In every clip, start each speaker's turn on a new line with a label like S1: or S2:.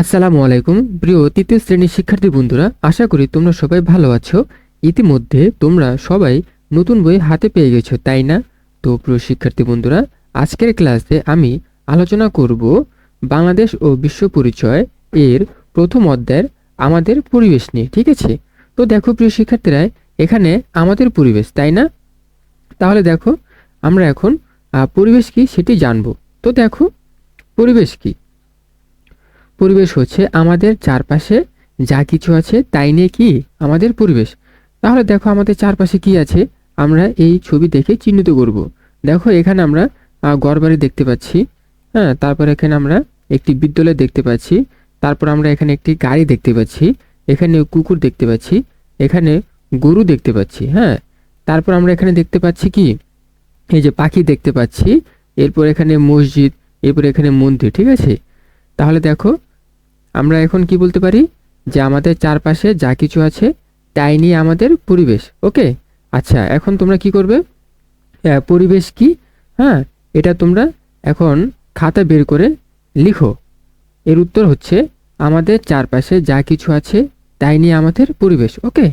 S1: আসসালামু আলাইকুম। প্রিয় তৃতীয় শ্রেণির শিক্ষার্থী বন্ধুরা, আশা করি তোমরা সবাই ভালো আছো। ইতিমধ্যে তোমরা সবাই নতুন বই হাতে পেয়ে গেছো, তাই না? তো প্রিয় শিক্ষার্থী বন্ধুরা, আজকের ক্লাসে আমি আলোচনা করব বাংলাদেশ ও বিশ্ব পরিচয় এর প্রথম অধ্যায়ের আমাদের পরিবেশ নিয়ে, ঠিক আছে? তো দেখো প্রিয় শিক্ষার্থীরা, এখানে আমাদের পরিবেশ, তাই না? তাহলে দেখো, আমরা এখন পরিবেশ কি সেটি জানব। তো দেখো, পরিবেশ কি? পরিবেশ হচ্ছে আমাদের চারপাশে যা কিছু আছে তাই নিয়ে কি আমাদের পরিবেশ। তাহলে দেখো আমাদের চারপাশে কি আছে, আমরা এই ছবি দেখে চিহ্নিত করব। দেখো এখানে আমরা ঘরবাড়ি দেখতে পাচ্ছি। হ্যাঁ তারপর এখানে আমরা একটি বিদ্যালয় দেখতে পাচ্ছি। তারপর আমরা এখানে একটি গাড়ি দেখতে পাচ্ছি। এখানে কুকুর দেখতে পাচ্ছি। এখানে গরু দেখতে পাচ্ছি। হ্যাঁ তারপর আমরা এখানে দেখতে পাচ্ছি কি? এই যে পাখি দেখতে পাচ্ছি। এরপর এখানে মসজিদ, এরপর এখানে মন্দির, ঠিক আছে? তাহলে দেখো আমরা এখন কি বলতে পারি? যে আমাদের চারপাশে যা কিছু আছে, তাই নিয়ে আমাদের পরিবেশ, ওকে? আচ্ছা এখন তোমরা কি করবে? পরিবেশ কি? হ্যাঁ এটা তোমরা এখন খাতা বের করে লিখো। এর উত্তর হচ্ছে, আমাদের চারপাশে যা কিছু আছে, তাই নিয়ে আমাদের পরিবেশ, ওকে?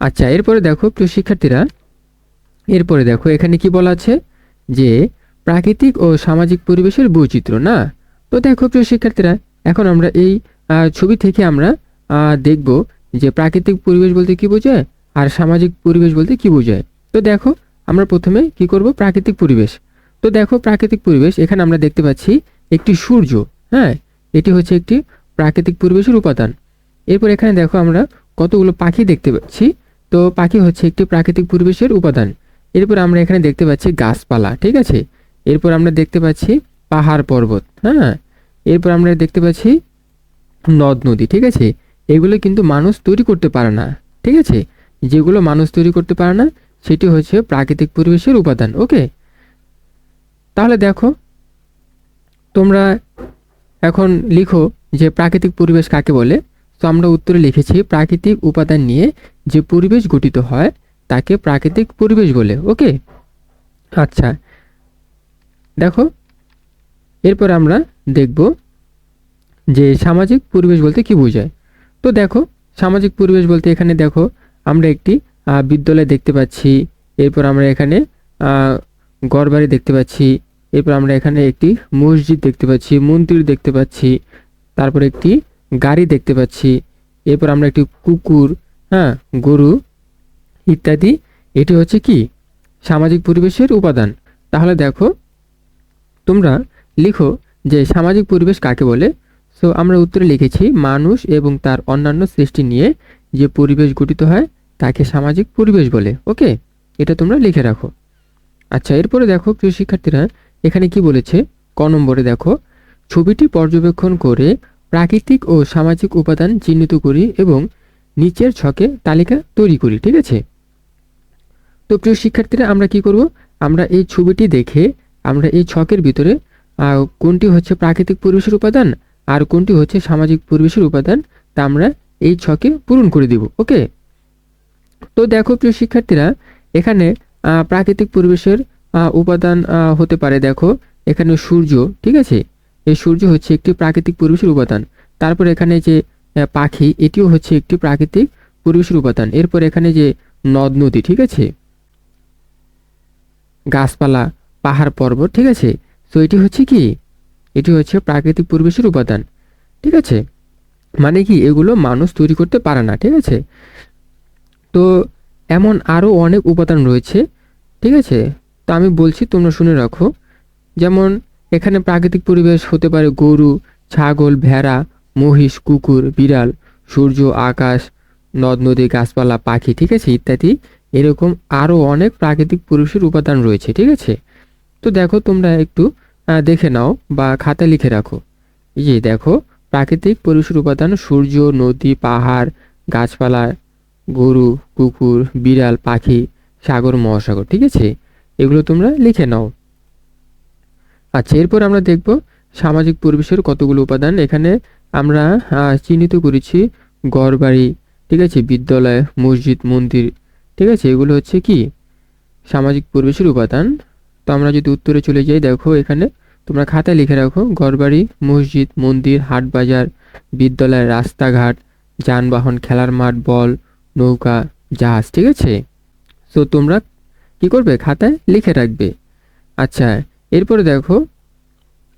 S1: আচ্ছা এরপরে দেখো প্রিয় শিক্ষার্থীরা, এরপরে দেখো এখানে কি বলা আছে? যে প্রাকৃতিক ও সামাজিক পরিবেশের বৈচিত্র্য, না? তো দেখো, প্রিয় শিক্ষার্থীরা, এখন আমরা এই ছবি থেকে আমরা দেখব যে প্রাকৃতিক পরিবেশ বলতে কি বোঝায় আর সামাজিক পরিবেশ বলতে কি বোঝায়। তো দেখো, আমরা প্রথমে কি করব? প্রাকৃতিক পরিবেশ। তো দেখো, প্রাকৃতিক পরিবেশ, এখানে আমরা দেখতে পাচ্ছি একটি সূর্য হ্যাঁ? এটি হচ্ছে একটি প্রাকৃতিক পরিবেশের উপাদান। এরপর এখানে দেখো, আমরা কতগুলো পাখি দেখতে পাচ্ছি। তো পাখি হচ্ছে একটি প্রাকৃতিক পরিবেশের উপাদান। এরপর আমরা এখানে দেখতে পাচ্ছি গাছপালা, ঠিক আছে? এরপর আমরা দেখতে পাচ্ছি পাহাড় পর্বত হ্যাঁ? এরপর আমরা দেখতে পাচ্ছি নদ নদী, ঠিক আছে? এগুলো কিন্তু মানুষ তৈরি করতে পারে না, ঠিক আছে? যেগুলো মানুষ তৈরি করতে পারে না, সেটি হচ্ছে প্রাকৃতিক পরিবেশের উপাদান, ওকে? তাহলে দেখো, তোমরা এখন লিখো যে প্রাকৃতিক পরিবেশ কাকে বলে? তো আমরা উত্তরে লিখেছি প্রাকৃতিক উপাদান নিয়ে যে পরিবেশ গঠিত হয়, তাকে প্রাকৃতিক পরিবেশ বলে, ওকে? আচ্ছা দেখো এরপর আমরা দেখব যে সামাজিক পরিবেশ বলতে কি বোঝায়। তো দেখো, সামাজিক পরিবেশ বলতে এখানে দেখো, আমরা একটি বিদ্যালয় দেখতে পাচ্ছি, এরপর আমরা এখানে ঘরবাড়ি দেখতে পাচ্ছি, এরপর আমরা এখানে একটি মসজিদ দেখতে পাচ্ছি, মন্দির দেখতে পাচ্ছি, তারপর একটি গাড়ি দেখতে পাচ্ছি, এরপর আমরা একটি কুকুর হ্যাঁ গরু ইত্যাদি, এটি হচ্ছে কি? সামাজিক পরিবেশের উপাদান। তাহলে দেখো, তোমরা লিখো যে সামাজিক পরিবেশ কাকে বলে? সো আমরা উত্তরে লিখেছি, মানুষ এবং তার অন্যান্য সৃষ্টি নিয়ে যে পরিবেশ গঠিত হয়, তাকে সামাজিক পরিবেশ বলে। ওকে? এটা তোমরা লিখে রাখো। আচ্ছা এরপরে দেখো প্রিয় শিক্ষার্থীরা এখানে কি বলেছে? ক নম্বরে দেখো, ছবিটি পর্যবেক্ষণ করে প্রাকৃতিক ও সামাজিক উপাদান চিহ্নিত করি এবং নিচের ছকে তালিকা তৈরি করি, ঠিক আছে? তো প্রিয় শিক্ষার্থীরা, আমরা কি করব? আমরা এই ছবিটি দেখে আমরা এই ছকের ভিতরে কোনটি হচ্ছে প্রাকৃতিক পরিবেশের উপাদান আর কোনটি হচ্ছে সামাজিক পরিবেশের উপাদান, তা আমরা এই ছকে পূরণ করে দিব, ওকে? তো দেখো প্রিয় শিক্ষার্থীরা, এখানে প্রাকৃতিক পরিবেশের উপাদান হতে পারে দেখো, এখানে সূর্য, ঠিক আছে? এই সূর্য হচ্ছে একটি প্রাকৃতিক পরিবেশের উপাদান। তারপর এখানে যে পাখি, এটিও হচ্ছে একটি প্রাকৃতিক পরিবেশের উপাদান। এরপর এখানে যে নদ, নদী, ঠিক আছে? গাছপালা, পাহাড়, পর্বত, ঠিক আছে? তো এটি হচ্ছে কি? এটি হচ্ছে প্রাকৃতিক পরিবেশের উপাদান, ঠিক আছে? মানে কি, এগুলো মানুষ তৈরি করতে পারে না, ঠিক আছে? তো, এমন আরও অনেক উপাদান রয়েছে, ঠিক আছে? তো, আমি বলছি তোমরা শুনে রাখো। যেমন, এখানে প্রাকৃতিক পরিবেশ হতে পারে গরু, ছাগল, ভেড়া, মহিষ, কুকুর, বিড়াল, সূর্য, আকাশ, নদ, নদী, গাছপালা, পাখি, ঠিক আছে? ইত্যাদি। এরকম আরও অনেক প্রাকৃতিক পরিবেশের উপাদান রয়েছে, ঠিক আছে? তো, দেখো তোমরা একটু দেখে নাও বা খাতায় লিখে রাখো। এই যে দেখো, প্রাকৃতিক পরিবেশের উপাদান সূর্য, নদী, পাহাড়, গাছপালা, গরু, কুকুর, বিড়াল, পাখি, সাগর, মহাসাগর, ঠিক আছে? এগুলো তোমরা লিখে নাও। আচ্ছা এরপর আমরা দেখব সামাজিক পরিবেশের কতগুলো উপাদান। এখানে আমরা চিহ্নিত করেছি ঘরবাড়ি ঠিক আছে? বিদ্যালয়, মসজিদ, মন্দির, ঠিক আছে? এগুলো হচ্ছে কি? সামাজিক পরিবেশের উপাদান। তো আমরা যদি উত্তরে চলে যাই, দেখো এখানে তোমরা খাতায় লিখে রাখো ঘরবাড়ি মসজিদ, মন্দির হাট বাজার বিদ্যালয়, রাস্তাঘাট, যানবাহন, খেলার মাঠ, বল, নৌকা, জাহাজ, ঠিক আছে? তো তোমরা কি করবে? খাতায় লিখে রাখবে। আচ্ছা এরপরে দেখো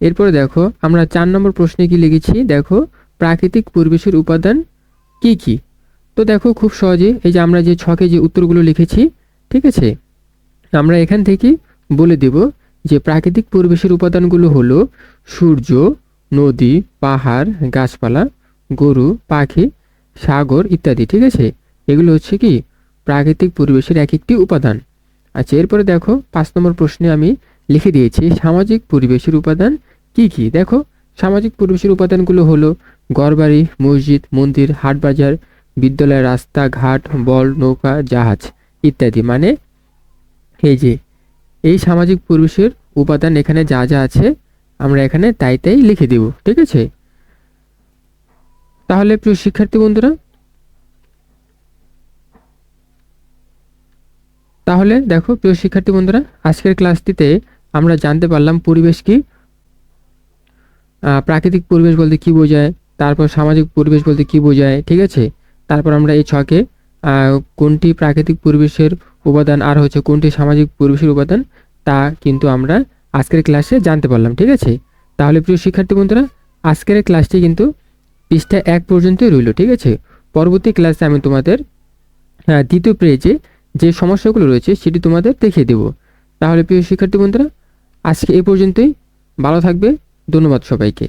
S1: এরপরে দেখো, আমরা চার নম্বর প্রশ্নে কি লিখেছি? দেখো, প্রাকৃতিক পরিবেশের উপাদান কি কি? তো দেখো, খুব সহজে এই যে আমরা যে ছকে যে উত্তরগুলো লিখেছি, ঠিক আছে? আমরা এখান থেকে বলে দেব যে প্রাকৃতিক পরিবেশের উপাদানগুলো হলো সূর্য, নদী, পাহাড়, গাছপালা, গরু, পাখি, সাগর ইত্যাদি, ঠিক আছে? এগুলো হচ্ছে কি? প্রাকৃতিক পরিবেশের এক একটি উপাদান। আচ্ছা এরপরে দেখো, পাঁচ নম্বর প্রশ্নে আমি লিখে দিয়েছি, সামাজিক পরিবেশের উপাদান কি কি? দেখো, সামাজিক পরিবেশের উপাদানগুলো হলো ঘরবাড়ি, মসজিদ, মন্দির হাট বাজার বিদ্যালয় রাস্তা ঘাট বল, নৌকা, জাহাজ ইত্যাদি। মানে এই যে এই সামাজিক পরিবেশের উপাদান এখানে যা যা আছে, আমরা এখানে তাই তাই লিখে দেব, ঠিক আছে? তাহলে প্রিয় শিক্ষার্থী বন্ধুরা, তাহলে দেখো প্রিয় শিক্ষার্থী বন্ধুরা, আজকের ক্লাসটিতে আমরা জানতে পারলাম পরিবেশ কি প্রাকৃতিক পরিবেশ বলতে কি বোঝায়, তারপর সামাজিক পরিবেশ বলতে কি বোঝায়, ঠিক আছে? তারপর আমরা এই ছকে কোনটি প্রাকৃতিক পরিবেশের উপাদান আর হচ্ছে কোনটি সামাজিক পরিবেশের উপাদান, তা কিন্তু আমরা আজকের ক্লাসে জানতে পারলাম, ঠিক আছে? তাহলে প্রিয় শিক্ষার্থী বন্ধুরা, আজকের ক্লাসটি কিন্তু পৃষ্ঠা এক পর্যন্তই রইল, ঠিক আছে? পরবর্তী ক্লাসে আমি তোমাদের দ্বিতীয় পেজে যে সমস্যাগুলো রয়েছে সেটি তোমাদের দেখিয়ে দেব। তাহলে প্রিয় শিক্ষার্থী বন্ধুরা, আজকে এ পর্যন্তই। ভালো থাকবে। ধন্যবাদ সবাইকে।